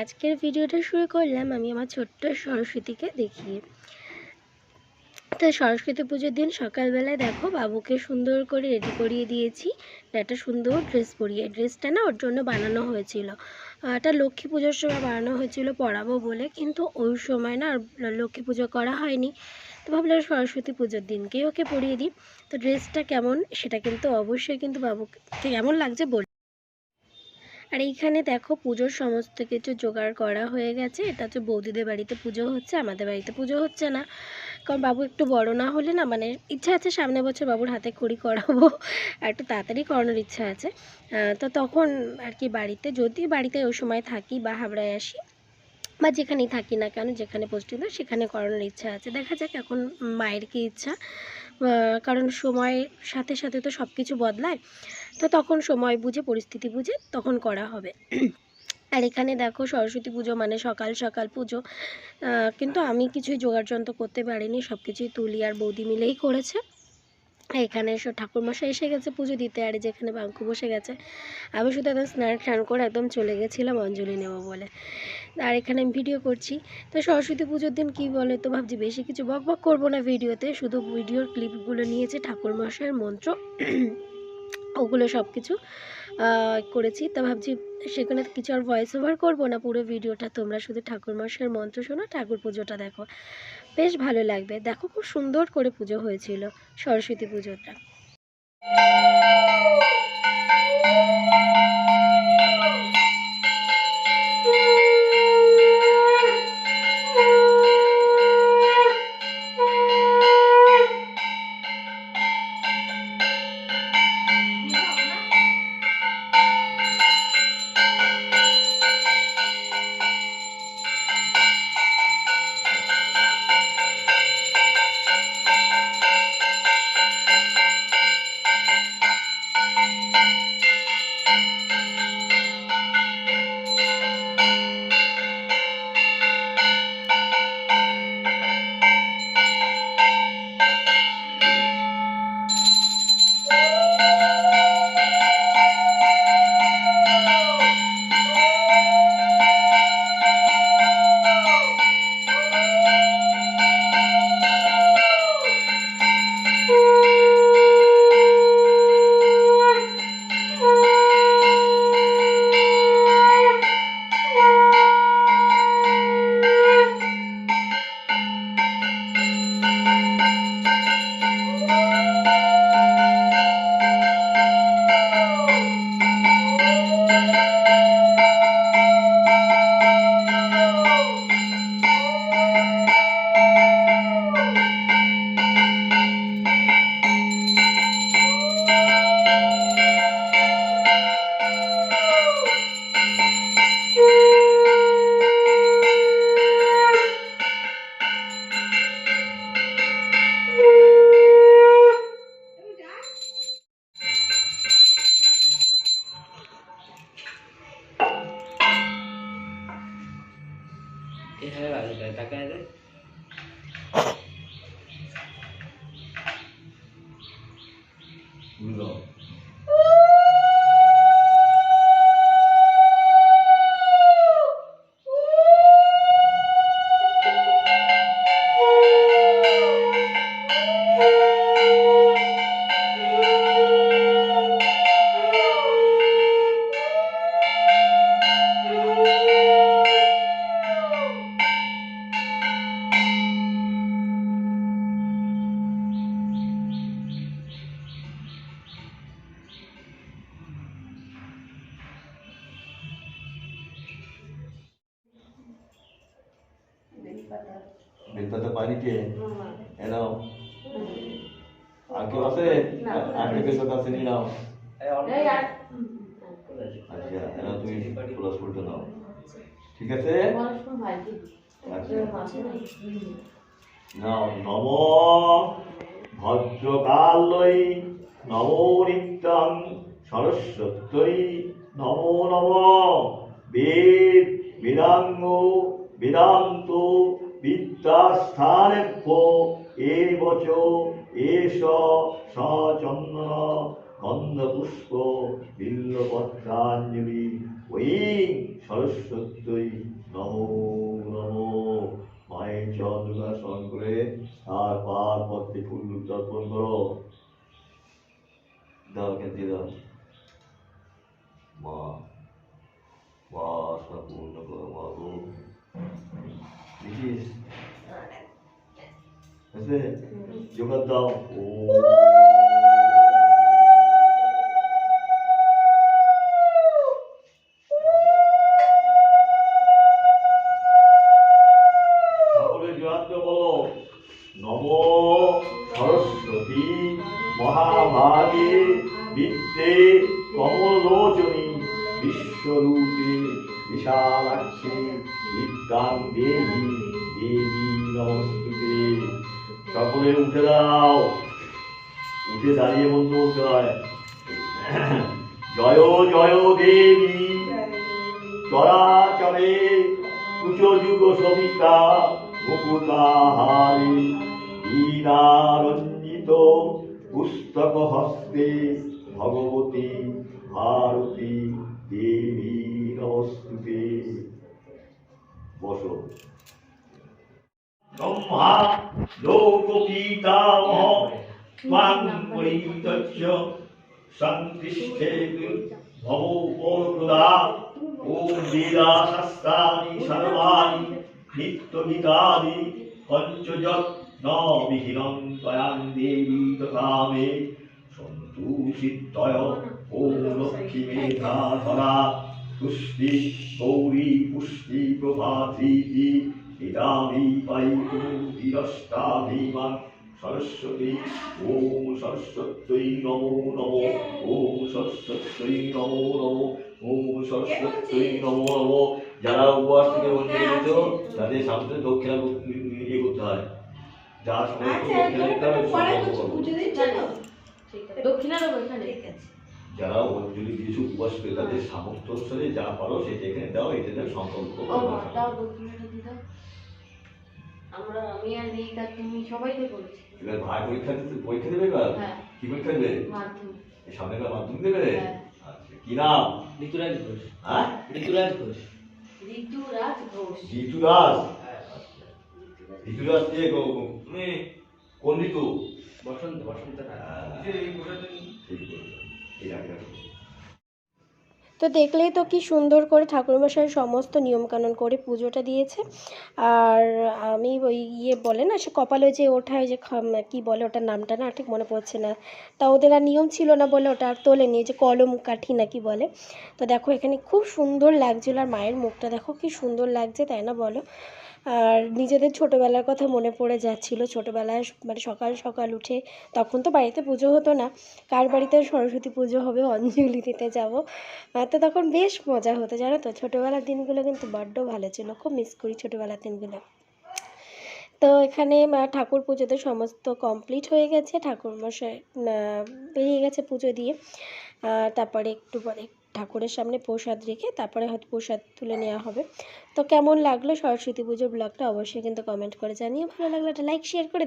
আজকের ভিডিওটা শুরু করলাম আমি আমার ছোট্ট সরস্বতীকে দেখিয়ে। তো সরস্বতী পুজোর দিন সকালবেলায় দেখো বাবুকে সুন্দর করে রেডি করিয়ে দিয়েছি। একটা সুন্দর ড্রেস পরিয়ে। ড্রেসটা না ওর জন্য বানানো হয়েছিল। এটা লক্ষ্মী পুজোর সময় বানানো হয়েছিল পড়াবো বলে। কিন্তু ওই সময় না লক্ষ্মী পুজো করা হয়নি। তো ভাবলাম সরস্বতী পুজোর দিনকেই ওকে পরিয়ে দিই। তো ড্রেসটা কেমন সেটা কিন্তু অবশ্যই কিন্তু বাবুকে কেমন লাগছে বল আর এইখানে দেখো পুজোর সমস্ত কিছু জোগাড় করা হয়ে গেছে। এটা হচ্ছে বৌদিদের বাড়িতে পুজো হচ্ছে, আমাদের বাড়িতে পুজো হচ্ছে না। কারণ বাবু একটু বড় না হলে না মানে ইচ্ছা আছে সামনে বছর বাবুর হাতে খড়ি করাবো। আর একটু তাড়াতাড়ি করানোর ইচ্ছা আছে। তো তখন আর কি বাড়িতে, যদি বাড়িতে ওই সময় থাকি বা হাবড়ায় আসি, বা যেখানেই থাকি না কেন, যেখানে পোস্টিং সেখানে করানোর ইচ্ছা আছে। দেখা যাক এখন মায়ের কি ইচ্ছা। কারণ সময়ের সাথে সাথে তো সব কিছু বদলায়। তো তখন সময় বুঝে, পরিস্থিতি বুঝে তখন করা হবে। আর এখানে দেখো সরস্বতী পুজো মানে সকাল সকাল পুজো। কিন্তু আমি কিছুই জোগাড় যন্ত্র করতে পারিনি সব কিছুই তুলি আর বৌদি মিলেই করেছে। এখানে এসে ঠাকুরমশাই এসে গেছে পুজো দিতে, আর যেখানে বাঙ্কু বসে গেছে। আমি শুধু একদম স্নান টান করে একদম চলে গেছিলাম, অঞ্জলি নেব বলে। আর এখানে আমি ভিডিও করছি। তো সরস্বতী পুজোর দিন কী বলে তো ভাবছি, বেশি কিছু বক বক করব না ভিডিওতে। শুধু ভিডিওর ক্লিপগুলো নিয়েছে ঠাকুরমশাইয়ের মন্ত্র। ওগুলো সব কিছু করেছি। তা ভাবছি সেখানে কিছু আর ভয়েস ওভার করব না পুরো ভিডিওটা? তোমরা শুধু ঠাকুর ঠাকুরমশাইয়ের মন্ত্র শোনো, ঠাকুর পুজোটা দেখো। বেশ ভালো লাগবে। দেখো খুব সুন্দর করে পুজো হয়েছিল, সরস্বতী পুজোটা। এখানে বাজে তাকায় রে বেলপাতা পানি কে? এনাও? আর কেউ আছে? আর কেউ বেলপাতা আছে নিয়ে নাও। আচ্ছা এনাও তুমি ক্লোজ করতে নাও। ঠিক আছে? আচ্ছা। নাও নম ভদ্রকালই নম নিত্যং সরস্বত্যই নমো নম। বেদ বেদাঙ্গ বেদান্ত বিদ্যাস্থানেভ্য এবচ এষ সচন্দন গন্ধপুষ্প বিল্লপত্রাঞ্জলি ওই সরস্বতী নমো নমো। মায়ের চন্দ্রটা স্মরণ করে পার পথে ফুল তর্পণ করো। দাও কেন দিয়ে দাও। মা বাসনা পূর্ণ করো মা দেখিস হয়েছে যোগার দাও ও বলো। নম সরস্বতী মহাভাগে বিদ্যে কমলোচনী বিশ্বরূপে বিশালাক্ষী বিদ্যাং দেবী দেবী নমস্তুতে। সকলে উঠে দাও উঠে দাঁড়িয়ে মন্ত্র বলতে হয় জয় জয় দেবী। চরাচরে কুচযুগ সবিতা মুকুতাহারি হীরারঞ্জিত পুস্তক হস্তে ভগবতী ভারতী বসো ব্রহ্মা লোকপিতামহ ত্বাং পরিতচ্য সন্তিষ্ঠেতু ভবোপরদা ওম বেদাশাস্ত্রাণি সর্বাণি নিত্যগীতানি পঞ্চজত ন ত্বয়াং দেবী তথা মে সন্তু সিদ্ধয় লক্ষ্মী মেধা ধরা পুষ্টি গৌরী পুষ্টি প্রভাধীতি ইদামি পাইতু তিরষ্টাভিমান সরস্বতী ওম সরস্বত্যৈ নমো নমো ওম সরস্বত্যৈ নমো নমো ওম সরস্বত্যৈ নমো নমো। যারা উপবাস থেকে বন্ধ করেছ তাদের সামনে দক্ষিণা ইয়ে করতে হয়। যার সময় দক্ষিণা দিতে হবে সংকল্প করো। দক্ষিণার ওখানে যারা অঞ্জলি কিছু উপবাস করে তাদের সামর্থ্য অনুসারে যা পারো সেটা এখানে দাও এটা দিয়ে সংকল্প ও করো মা, দাও দক্ষিণাটা দিয়ে দাও। আমরা আমি আর রিকা তুমি সবাই তো করেছি এবার ভাই পরীক্ষা দিতে পরীক্ষা দেবে এবার? হ্যাঁ। কি পরীক্ষা দেবে? মাধ্যমিক। মাধ্যমিক দেবে? হ্যাঁ। আচ্ছা কি নাম? ঋতুরাজ ঘোষ। হ্যাঁ? ঋতুরাজ ঘোষ। ঋতুরাজ ঘোষ। ঋতুরাজ? ঋতুরাজ। ঋতুরাজ গো- গো- কোন ঋতু? বসন্ত বসন্ত। ঠিক বলেছ। তো দেখলেই তো কি সুন্দর করে ঠাকুরমশাই সমস্ত নিয়মকানুন করে পুজোটা দিয়েছে। আর আমি ওই ইয়ে বলে না, সে কপালে যে ওঠায় যে কি বলে ওটার নামটা না, ঠিক মনে পড়ছে না। তা ওদের আর নিয়ম ছিল না বলে ওটা আর তোলেনি যে কলম কাঠি না কি বলে। তো দেখো এখানে খুব সুন্দর লাগছিল, আর মায়ের মুখটা দেখো কি সুন্দর লাগছে, তাই না বলো? আর নিজেদের ছোটোবেলার কথা মনে পড়ে যাচ্ছিল। ছোটোবেলায় মানে সকাল সকাল উঠে তখন তো বাড়িতে পুজো হতো না। কার বাড়িতে সরস্বতী পুজো হবে অঞ্জলি দিতে যাব তো তখন বেশ মজা হতো, জানো তো? ছোটোবেলার দিনগুলো কিন্তু বড্ড ভালো ছিল। খুব মিস করি ছোটোবেলার দিনগুলো। তো এখানে ঠাকুর পুজোতে সমস্ত কমপ্লিট হয়ে গেছে। ঠাকুর মশাই বেরিয়ে গেছে পুজো দিয়ে। তারপরে একটু পরে ঠাকুরের সামনে প্রসাদ রেখে তারপরে হয়তো প্রসাদ তুলে নেওয়া হবে তো কেমন লাগল সরস্বতী পুজোর ব্লগটা অবশ্যই কিন্তু কমেন্ট করে জানিয়ে ভালো লাগল একটা লাইক শেয়ার করে।